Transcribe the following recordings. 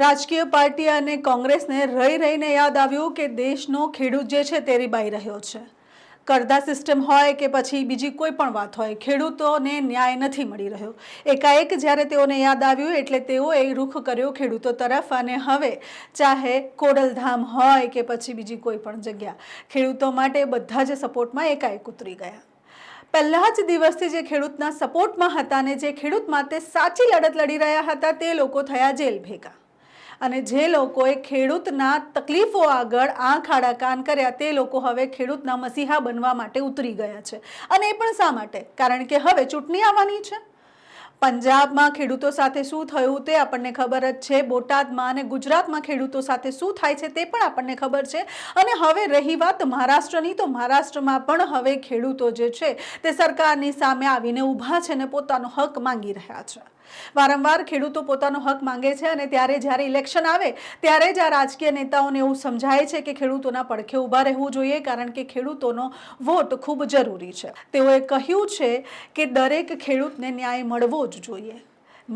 રાજકીય પાર્ટી અને કોંગ્રેસને રહી રહીને યાદ આવ્યું કે દેશનો ખેડૂત જે છે તે રીબાઈ રહ્યો છે. કરદા સિસ્ટમ હોય કે પછી બીજી કોઈ પણ વાત હોય, ખેડૂતોને ન્યાય નથી મળી રહ્યો. એકાએક જ્યારે તેઓને યાદ આવ્યું એટલે તેઓએ રૂખ કર્યો ખેડૂતો તરફ અને હવે ચાહે કોડલધામ હોય કે પછી બીજી કોઈ પણ જગ્યા, ખેડૂતો માટે બધા જ સપોર્ટમાં એકાએક ઉતરી ગયા. પહેલા જ દિવસથી જે ખેડૂતના સપોર્ટમાં હતા અને જે ખેડૂત માટે સાચી લડત લડી રહ્યા હતા તે લોકો થયા જેલ ભેગા. અને જે લોકોએ ખેડૂતના તકલીફો આગળ આંખ આડા કાન કર્યા તે લોકો હવે ખેડૂતના મસીહા બનવા માટે ઉતરી ગયા છે. અને એ પણ શા માટે? કારણ કે હવે ચૂંટણી આવવાની છે. પંજાબમાં ખેડૂતો સાથે શું થયું તે આપણને ખબર જ છે. બોટાદમાં અને ગુજરાતમાં ખેડૂતો સાથે શું થાય છે તે પણ આપણને ખબર છે. અને હવે રહી વાત મહારાષ્ટ્રની. તો મહારાષ્ટ્રમાં પણ હવે ખેડૂતો જે છે તે સરકારની સામે આવીને ઊભા છે અને પોતાનો હક માંગી રહ્યા છે. વારંવાર ખેડૂતો પોતાનો હક માંગે છે અને ત્યારે જ્યારે ઇલેક્શન આવે, ત્યારે જ આ રાજકીય નેતાઓને એવું સમજાય છે કે ખેડૂતોના પડખે ઊભા રહેવું જોઈએ કારણ કે ખેડૂતોનો વોટ ખૂબ જરૂરી છે. તેઓએ કહ્યું છે કે દરેક ખેડૂતને ન્યાય મળવો જ જોઈએ.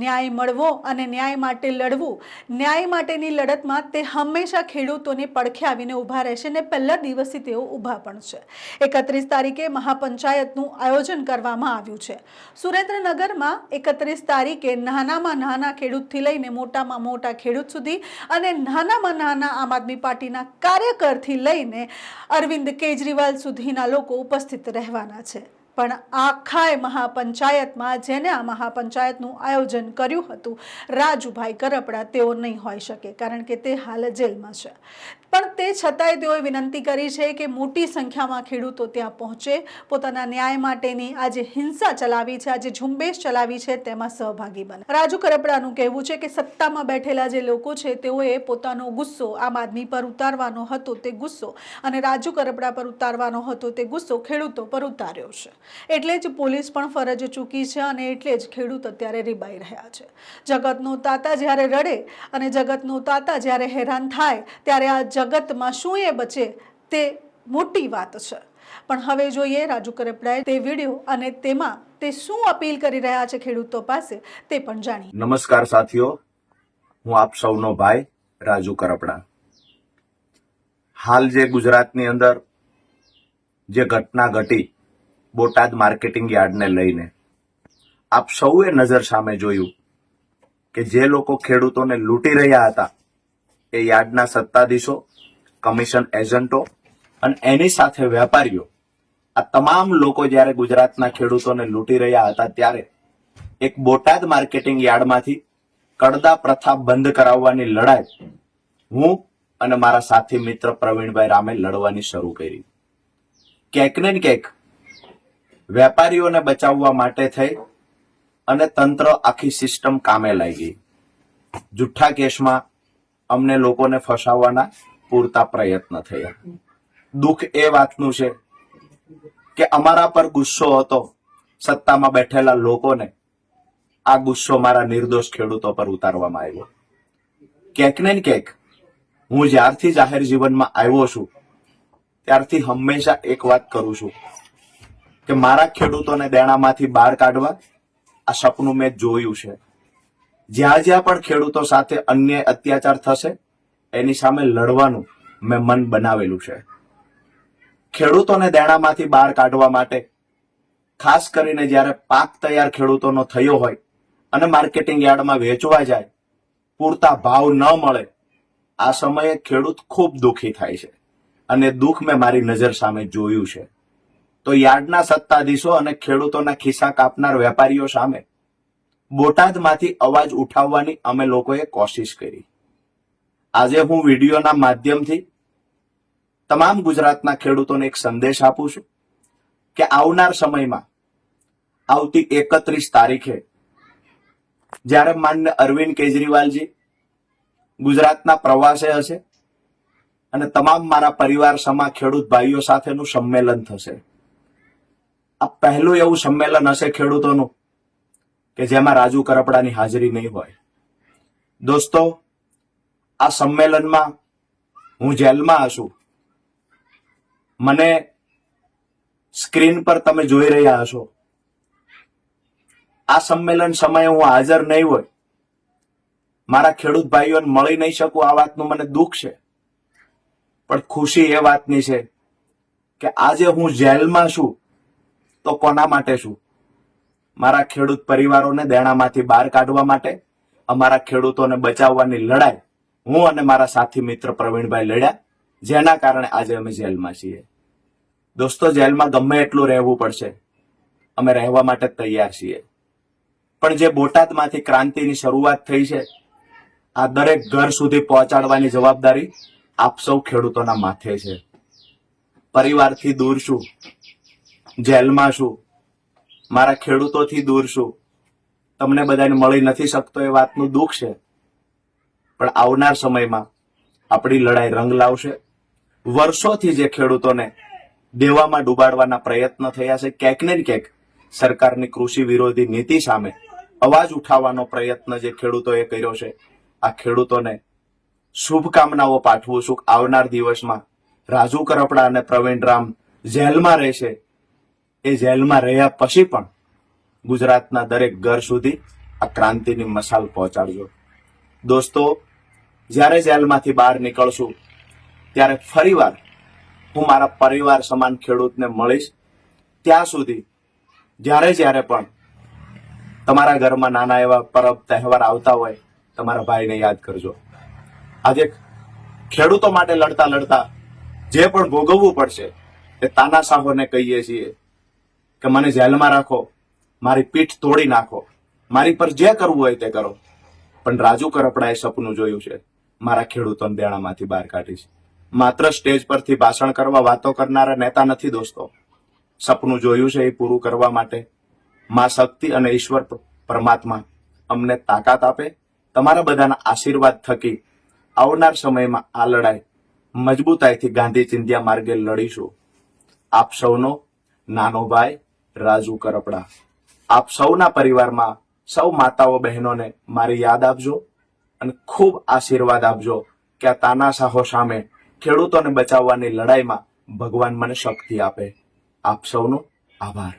ન્યાય મળવો અને ન્યાય માટે લડવું. ન્યાય માટેની લડતમાં તે હંમેશા ખેડૂતોને પડખે આવીને ઊભા રહેશે ને પહેલા દિવસથી તેઓ ઊભા પણ છે. એકત્રીસ તારીખે મહાપંચાયતનું આયોજન કરવામાં આવ્યું છે. સુરેન્દ્રનગરમાં એકત્રીસ તારીખે નાનામાં નાના ખેડૂતથી લઈને મોટામાં મોટા ખેડૂત સુધી અને નાનામાં નાના આમ આદમી પાર્ટીના કાર્યકરથી લઈને અરવિંદ કેજરીવાલ સુધીના લોકો ઉપસ્થિત રહેવાના છે. પણ આખાય મહાપંચાયતમાં જેને આ મહાપંચાયતનું આયોજન કર્યું હતું, રાજુભાઈ કરપડા તેઓ નહીં હોઈ શકે કારણ કે તે હાલ જેલમાં છે. પણ તે છતાંય તેઓએ વિનંતી કરી છે કે મોટી સંખ્યામાં ખેડૂતો ત્યાં પહોંચે. પોતાના ન્યાય માટેની આ જે હિંસા ચલાવી છે આ જે ઝુંબેશ ચલાવી છે, તેમાં સહભાગી બને. રાજુ કરપડાનું કહેવું છે કે સત્તામાં બેઠેલા જે લોકો છે, તેઓએ પોતાનો ગુસ્સો આમ આદમી પર ઉતારવાનો હતો, તે ગુસ્સો અને રાજુ કરપડા પર ઉતારવાનો હતો, તે ગુસ્સો ખેડૂતો પર ઉતાર્યો છે. એટલે જ પોલીસ પણ ફરજ ચૂકી છે અને એટલે જ ખેડૂત અત્યારે રીબાઈ રહ્યા છે. જગતનો તાતા જ્યારે રડે અને જગતનો તાતા જ્યારે હેરાન થાય, ત્યારે આ જગતમાં શું એ બચે તે મોટી વાત છે. પણ હવે જોઈએ રાજુ કરપડાએ તે વીડિયો અને તેમાં તે શું અપીલ કરી રહ્યા છે ખેડૂતો પાસે તે પણ જાણીએ. નમસ્કાર સાથીઓ, હું આપ સૌનો ભાઈ રાજુ કરપડા. હાલ જે ગુજરાતની અંદર જે ઘટના ઘટી બોટાદ માર્કેટિંગ યાર્ડને લઈને, આપ સૌએ નજર સામે જોયું કે જે લોકો ખેડૂતોને લૂંટી રહ્યા હતા એ યાર્ડના સત્તાધીશો કમિશન એજન્ટો અને એની સાથે વેપારીઓ. આ તમામ લોકો જ્યારે ગુજરાતના ખેડૂતોને લૂંટી રહ્યા હતા ત્યારે એક બોટાદ માર્કેટિંગ યાર્ડમાંથી કડદા પ્રથા બંધ કરાવવાની લડાઈ હું અને મારા સાથી મિત્ર પ્રવીણભાઈ રામે લડવાની શરૂ કરી. ક્યાંક ને ક્યાંક વેપારીઓને બચાવવા માટે થઈ અને તંત્ર આખી સિસ્ટમ કામે લાગી. જુઠ્ઠા કેસમાં અમને લોકોને ફસાવવાના પૂરતા પ્રયત્ન થયા. દુઃખ એ વાતનું છે કે અમારા પર ગુસ્સો હતો સત્તામાં બેઠેલા લોકોને. આ ગુસ્સો મારા નિર્દોષ ખેડૂતો પર ઉતારવામાં આવ્યો. ક્યાંક ને ક્યાંક હું જ્યારથી જાહેર જીવનમાં આવ્યો છું, ત્યારથી હંમેશા એક વાત કરું છું કે મારા ખેડૂતોને દેણામાંથી બહાર કાઢવા આ સપનું મેં જોયું છે. જ્યાં જ્યાં પણ ખેડૂતો સાથે અન્ય અત્યાચાર થશે એની સામે લડવાનું મેં મન બનાવેલું છે. ખેડૂતોને દેણામાંથી બહાર કાઢવા માટે, ખાસ કરીને જ્યારે પાક તૈયાર ખેડૂતોનો થયો હોય અને માર્કેટિંગ યાર્ડમાં વેચવા જાય, પૂરતા ભાવ ન મળે, આ સમયે ખેડૂત ખૂબ દુઃખી થાય છે અને દુઃખ મેં મારી નજર સામે જોયું છે. તો યાર્ડના સત્તાધીશો અને ખેડૂતોના ખિસ્સા કાપનાર વેપારીઓ સામે બોટાદમાંથી અવાજ ઉઠાવવાની અમે લોકોએ કોશિશ કરી. આજે હું વિડીયોના માધ્યમથી તમામ ગુજરાતના ખેડૂતોને એક સંદેશ આપું છું કે આવનાર સમયમાં, આવતી એકત્રીસ તારીખે, જ્યારે માન્ય અરવિંદ કેજરીવાલજી ગુજરાતના પ્રવાસે હશે અને તમામ મારા પરિવાર સમા ખેડૂત ભાઈઓ સાથેનું સંમેલન થશે. આ પહેલું એવું સંમેલન હશે ખેડૂતોનું કે જેમાં રાજુ કરપડાની હાજરી નહીં હોય. દોસ્તો આ સંમેલનમાં હું જેલમાં હશું. મને સ્ક્રીન પર તમે જોઈ રહ્યા હશો. આ સંમેલન સમયે હું હાજર નહીં હોય. મારા ખેડૂત ભાઈઓને મળી નહીં શકું, આ વાતનું મને દુઃખ છે. પણ ખુશી એ વાતની છે કે આજે હું જેલમાં છું તો કોના માટે છું? મારા ખેડૂત પરિવારોને દેણામાંથી બહાર કાઢવા માટે, અમારા ખેડૂતોને બચાવવાની લડાઈ હું અને મારા સાથી મિત્ર પ્રવીણભાઈ લડ્યા, જેના કારણે આજે અમે જેલમાં છીએ. દોસ્તો, જેલમાં ગમે એટલું રહેવું પડશે. અમે રહેવા માટે તૈયાર છીએ. પણ જે બોટાદમાંથી ક્રાંતિની શરૂઆત થઈ છે, આ દરેક ઘર સુધી પહોંચાડવાની જવાબદારી આપ સૌ ખેડૂતોના માથે છે. પરિવારથી દૂર છું, જેલમાં છું, મારા ખેડૂતોથી દૂર છું. તમને બધાને મળી નથી શકતો એ વાતનું દુઃખ છે. પણ આવનાર સમયમાં આપણી લડાઈ રંગ લાવશે. વર્ષોથી જે ખેડૂતોને દેવામાં ડૂબાડવાના પ્રયત્ન થયા છે, ક્યાંક ને ક્યાંક સરકારની કૃષિ વિરોધી નીતિ સામે અવાજ ઉઠાવવાનો પ્રયત્ન જે ખેડૂતોએ કર્યો છે, આ ખેડૂતોને શુભકામનાઓ પાઠવું છું. આવનાર દિવસમાં રાજુ કરપડા અને પ્રવીણ રામ જેલમાં રહેશે. એ જેલમાં રહ્યા પછી પણ ગુજરાતના દરેક ઘર સુધી આ ક્રાંતિની મસાલ પહોંચાડજો. દોસ્તો, જ્યારે જેલમાંથી બહાર નીકળશું, ત્યારે ફરીવાર હું મારા પરિવાર સમાન ખેડૂતને મળીશ. ત્યાં સુધી, જ્યારે જ્યારે પણ તમારા ઘરમાં નાના એવા પરબ તહેવાર આવતા હોય, તમારા ભાઈને યાદ કરજો. આજે ખેડૂતો માટે લડતા લડતા જે પણ ભોગવવું પડશે, એ તાનાશાહોને કહીએ છીએ કે મને જેલમાં રાખો, મારી પીઠ તોડી નાખો, મારી પર જે કરવું હોય તે કરો. પણ રાજુ કરપડાએ સપનું જોયું છે. મારા ખેડૂતોને દેણામાંથી બહાર કાઢીશ. માત્ર સ્ટેજ પરથી ભાષણ કરવા વાતો કરનારા નેતા નથી દોસ્તો. સપનું જોયું છે એ પૂરું કરવા માટે. માં શક્તિ અને ઈશ્વર પરમાત્મા અમને તાકાત આપે, તમારા બધાના આશીર્વાદ થકી આવનાર સમયમાં આ લડાઈ મજબૂતાઈથી ગાંધી ચિંધ્યા માર્ગે લડીશું. આપ સૌનો નાનો ભાઈ રાજુ કરપડા. આપ સૌના પરિવારમાં સૌ માતાઓ બહેનોને મારી યાદ આપજો અને ખૂબ આશીર્વાદ આપજો કે આ તાનાશાહો સામે ખેડૂતોને બચાવવાની લડાઈમાં ભગવાન મને શક્તિ આપે. આપ સૌનો આભાર.